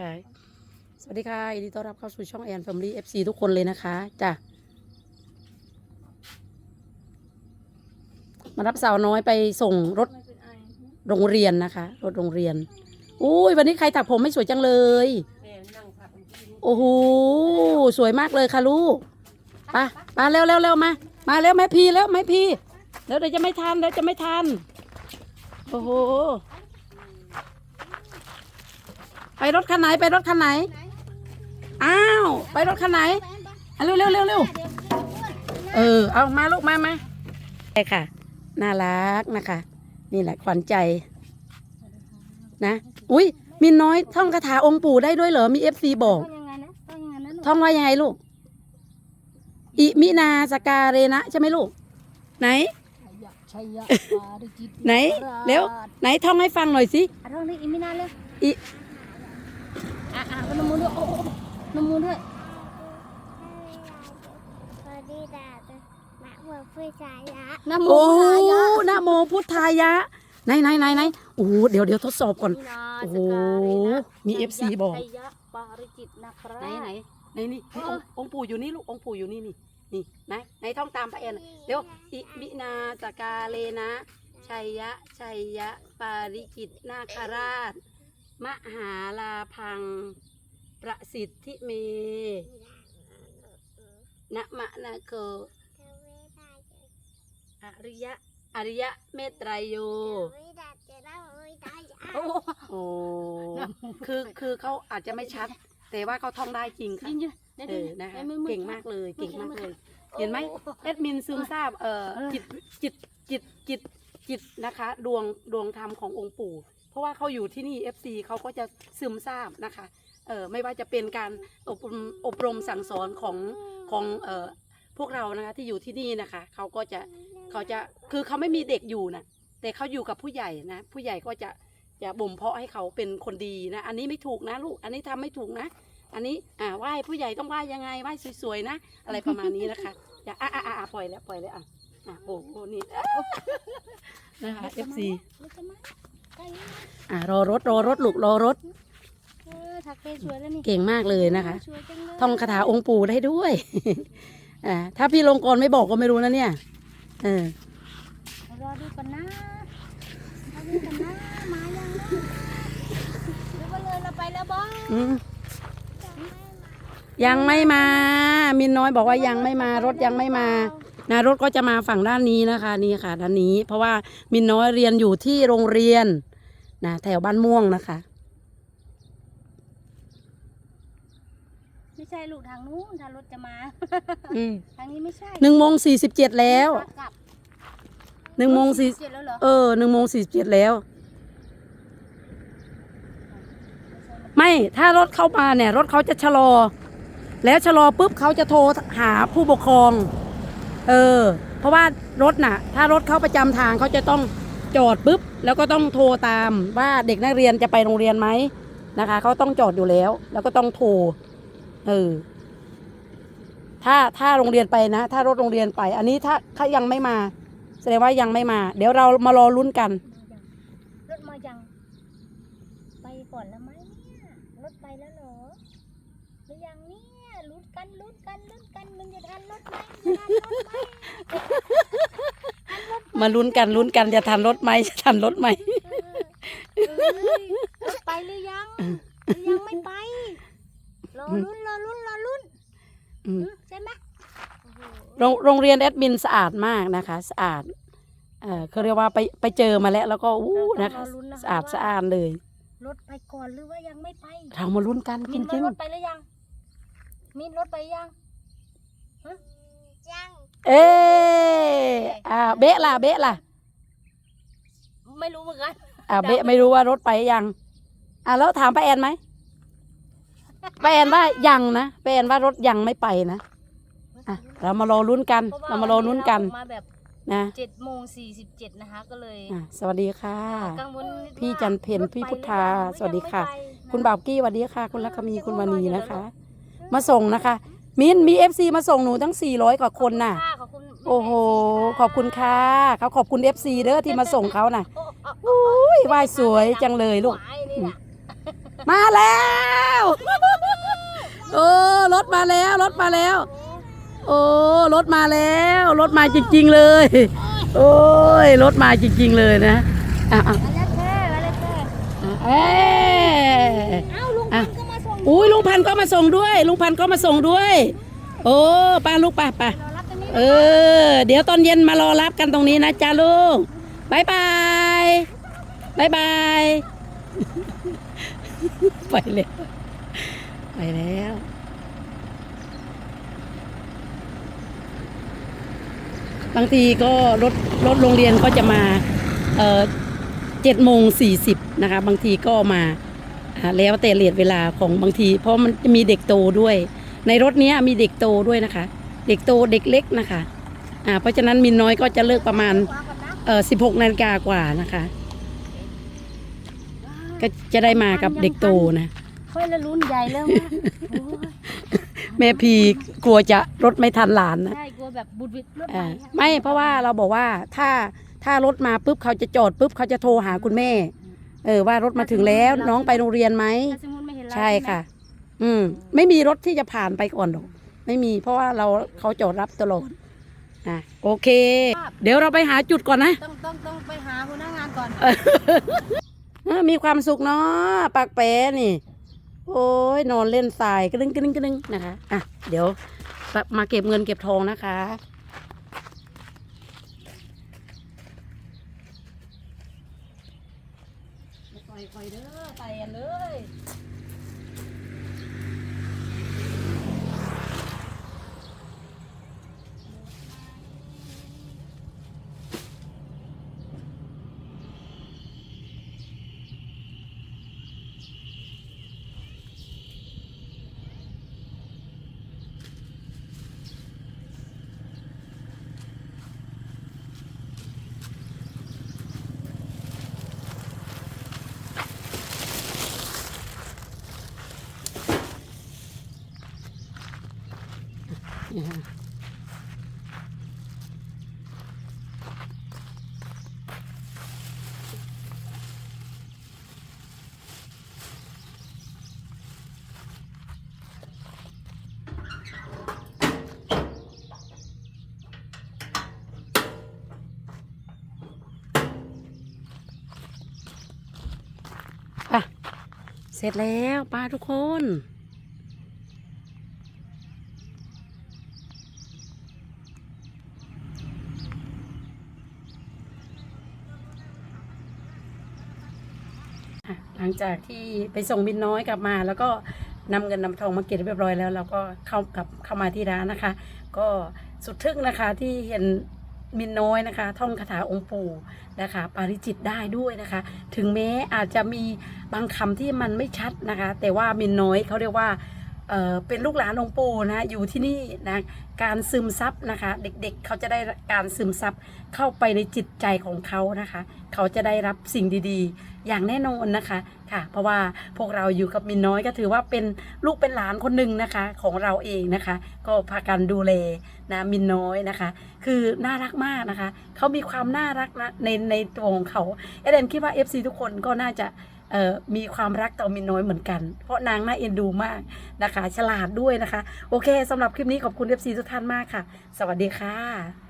นะคะ สวัสดีค่ะยินดีต้อนรับเข้าสู่ช่องแอนแฟมิลี่เอฟซีทุกคนเลยนะคะจ้ะมารับสาวน้อยไปส่งรถโรงเรียนนะคะ รถโรงเรียนอุ้ยวันนี้ใครถักผมไม่สวยจังเลย โอ้โหสวยมากเลยค่ะลูกไปไปเร็วเร็วเร็วมา มาเร็วแม่พีแล้วแม่พีแล้วเดี๋ยวจะไม่ทันเดี๋ยวจะไม่ทันโอ้โห ไปรถคันไหนไปรถคันไหน อ้าว ไปรถคันไหนอะเร็วเร็วเร็วเร็วเออ เอามาลูกมามาใช่ค่ะ น่ารักนะคะ นี่แหละขวัญใจ นะ อุ้ยมินน้อยท่องคาถาองค์ปู่ได้ด้วยเหรอ มีเอฟซีบอกต้องยังไงนะต้องยังไงนะลูกท่องว่ายังไงลูก อิมินาสกาเรนะใช่ไหมลูก ไหนชัยยะปาริจิตไหน เร็ว ไหนท่องให้ฟังหน่อยสิอะท่องนี้อีกไม่นานเลยอิ อะอะก็น้ำมูลด้วยโอ้โอ้น้ำมูลด้วยพอดีดาจะมาเมื่อผู้ชายละน้ำมูโอ้ลายะนะโมพุทธายะ ไหนไหนไหนไหนโอ้โหเดี๋ยวเดี๋ยวทดสอบก่อนนี่นะโอ้โหสการินะมี FC บอกชัยยะปาริจิตนะครับ ไหนไหนไหนนี่นี่องค์องค์ปู่อยู่นี่ลูกองค์ปู่อยู่นี่นี่นี่ไหนไหนท่องตามป้าแอนเดี๋ยวอิมินาสกาเลนะชัยยะชัยยะปาริกิตนาคราช มหาลาพัง ประสิทธิเมนะมะนะโกอริยะ อริยะเมตไตรโยโอ้โอ้คือคือเขาอาจจะไม่ชัด แต่ว่าเขาท่องได้จริงค่ะยินอยู่เดี๋ยวเอเดี๋ยวอนะคะเดี๋ยวมือมือเก่งมากเลยเก่งมากเลยโอ้เห็นไหมแอดมินซึมทราบเอ่อจิตจิตจิตจิต จิตนะคะ ดวงดวงธรรมขององค์ปู่ เพราะว่าเขาอยู่ที่นี่ FC เขาก็จะซึมทราบนะคะเออไม่ว่าจะเป็นการอบรมอบรมสั่งสอนของของเออพวกเรานะคะที่อยู่ที่นี่นะคะเขาก็จะเขาจะคือเขาไม่มีเด็กอยู่นะแต่เขาอยู่กับผู้ใหญ่นะผู้ใหญ่ก็จะจะบ่มเพาะให้เขาเป็นคนดีนะอันนี้ไม่ถูกนะลูกอันนี้ทำไม่ถูกนะ อันนี้อ่าไหว้ผู้ใหญ่ต้องไหว้ยังไงไหว้สวยๆนะ อะไรประมาณนี้นะคะอย่าอะอะอะอะปล่อยแล้วปล่อยแล้วอะ อะโอ้โหนี่นะคะ FC ไม่ใช่ไหมใช่ไหมอะรอรถรอรถลูกรอรถ เออถักเป็นสวยแล้วนี่เก่งมากเลยนะคะ สวยจังเลยท่องคาถาองค์ปู่ได้ด้วย อ่าถ้าพี่ลงกรไม่บอกก็ไม่รู้นะเนี่ย เออ รอดูก่อนนะรอดูก่อนนะมายังนะหรือว่าเลยเราไปแล้วบอสอืมยังไม่มา มินน้อยบอกว่ายังไม่มารถยังไม่มา นะรถก็จะมาฝั่งด้านนี้นะคะนี่ค่ะด้านนี้ เพราะว่ามินน้อยเรียนอยู่ที่โรงเรียนนะแถวบ้านม่วงนะคะ ไม่ใช่ลูกทางนู้นทางรถจะมา อืมทางนี้ไม่ใช่หนึ่งโมงสี่สิบเจ็ดแล้ว กลับหนึ่งโมงสี่เจ็ดแล้วเหรอเออหนึ่งโมงสี่สิบเจ็ดแล้ว ไม่ถ้ารถเข้ามาเนี่ย รถเขาจะชะลอ แล้วชะลอปุ๊บเขาจะโทรหาผู้ปกครอง เออ เพราะว่ารถน่ะ ถ้ารถเข้าประจำทางเขาจะต้องจอดปุ๊บ แล้วก็ต้องโทรตามว่าเด็กนักเรียนจะไปโรงเรียนไหมนะคะเขาต้องจอดอยู่แล้ว แล้วก็ต้องโทรเออถ้าถ้าโรงเรียนไปนะ ถ้ารถโรงเรียนไป อันนี้ถ้าถ้ายังไม่มา แสดงว่ายังไม่มา เดี๋ยวเรามารอลุ้นกัน รถมายัง ไปก่อนแล้วไหมเนี่ย รถไปแล้วเหรอ หรือยังเนี่ยลุ้นกันลุ้นกันลุ้นกันมันจะทันรถไห มาลุ้นกันลุ้นกันจะทันรถไหมจะทันรถไหมไปหรือยังหรือยังไม่ไป รอลุ้นรอลุ้นรอลุ้นใช่ไหมโรงเรียนแอดมินสะอาดมากนะคะ สะอาด เออเขาเรียกว่าไปไปเจอมาแล้ว แล้วก็อู้นะคะสะอาดสะอาดเลยรถไปก่อนหรือว่ายังไม่ไป เรามาลุ้นกันจมินริงรถไปหรือยังมินรถไปยัง เอ๊ะอ่าเบะล่ะเบะล่ะไม่รู้เหมือนกันอ่าเบะไม่รู้ว่ารถไปยังอ่าแล้วถามป้าแอนไหมป้าแอนว่ายังนะป้าแอนว่ารถยังไม่ไปนะอะเรามารอลุ้นกันพะว่เรามารอลุ้นกันวัเราออกมาแบบนะเจ็ดโมงสี่สิบเจ็ดนะคะก็เลยอะสวัสดีค่ะ กังวลนิดพี่ว่าจันเพ็ญรถพี่ไปพุทธาหรือยังสวัสดีค่ะหรือยังไม่ไปคุณบ่าวกี้สวัสดีค่ะ คุณลักษมีคุณวานีนะคะ มาส่งนะคะ มินมีเอฟซีมาส่งหนูทั้ง400กว่าคนน่ะขอบคุณค่ะ โอ้โห ขอบคุณค่ะ เขาขอบคุณเอฟซีเด้อที่มาส่งเขาน่ะโอ้โอ้โอ้อุ้ยว่ายสวยจังเลยลูกหวายนี่น่ะมาแล้วโอ้รถมาแล้ว รถมาแล้ว โอ้รถมาแล้ว รถมาจริง ๆ เลย โอ้ยรถมาจริง ๆ เลยนะอะอะมาแล้วเธอมาแล้วเธออะเอ้ยเอ้าลุงพันธุ์ก็มาส่งอุ้ยลุงพันธุ์ก็มาส่งด้วย ลุงพันธุ์ก็มาส่งด้วย โอ้ป้าลูกป้าป้ารอรับตรงนี้ เออ เดี๋ยวตอนเย็นมารอรับกันตรงนี้นะจ้าลูกบายบายบายบายไปเลยไปแล้วบางทีก็รถรถโรงเรียนก็จะมาเอ่อเจ็ดโมงสี่สิบนะคะ บางทีก็มาแล้วแต่เรียดเวลาของบางที เพราะมันจะมีเด็กโตด้วย ในรถนี้มีเด็กโตด้วยนะคะ เด็กโตเด็กเล็กนะคะอ่าเพราะฉะนั้นมินน้อยก็จะเลิกประมาณวางก่อนนะเอ่อสิบหกนาฬิกากว่านะคะ ก็จะได้มากับเด็กโตนะค่อยละลุ้นใหญ่แล้วนะโอ้ยแม่พีกลัวจะรถไม่ทันหลานนะ ใช่กลัวแบบบุดวิดรถอ่าไหลไม่เพราะว่าเราบอกว่าถ้าถ้ารถมาปุ๊บเขาจะจอดปุ๊บเขาจะโทรหาคุณแม่ เออว่ารถมาถึงแล้วน้องไปโรงเรียนไหมถ้าสมมติไม่เห็นเราใช่ค่ะ อืม ไม่มีรถที่จะผ่านไปก่อนหรอก ไม่มี เพราะว่าเราเขาจอดรับตลอดอะโอเค เดี๋ยวเราไปหาจุดก่อนนะ ต้องต้องต้องไปหาหัวหน้างานก่อน เออมีความสุขเนาะปากแปรนี่ โอ้ยนอนเล่นทรายกระดึงกระดึงกระดึงนะคะอะเดี๋ยวมาเก็บเงินเก็บทองนะคะปล่อยปล่อยเด้อไต่กันเลย เสร็จแล้วป้าทุกคน หลังจากที่ไปส่งบินน้อยกลับมา แล้วก็นำเงินนำทองมาเก็บเรียบร้อยแล้ว เราก็เข้ากลับเข้ามาที่ร้านนะคะ ก็สุดทึ่งนะคะที่เห็นมินน้อยนะคะ ท่องคาถาองค์ปู่นะคะ ปาริจิตได้ด้วยนะคะ ถึงแม้อาจจะมีบางคำที่มันไม่ชัดนะคะ แต่ว่ามินน้อยเขาเรียกว่า เเป็นลูกหลานองค์ปู่นะอยู่ที่นี่นะการซึมซับนะคะ เด็กๆเขาจะได้การซึมซับเข้าไปในจิตใจของเขานะคะ เขาจะได้รับสิ่งดีๆ อย่างแน่นอนนะคะค่ะ เพราะว่าพวกเราอยู่กับมินน้อยก็ถือว่าเป็นลูกเป็นหลานคนหนึ่งนะคะของเราเองนะคะ ก็พากันดูแลนะมินน้อยนะคะ คือน่ารักมากนะคะ เขามีความน่ารักนะในในตัวของเขาเอเดนคิดว่า FC ทุกคนก็น่าจะ มีความรักต่อมินน้อยเหมือนกัน เพราะนางน่าเอ็นดูมากนะคะ ฉลาดด้วยนะคะ โอเคสำหรับคลิปนี้ขอบคุณเอฟซีทุกท่านมากค่ะ สวัสดีค่ะ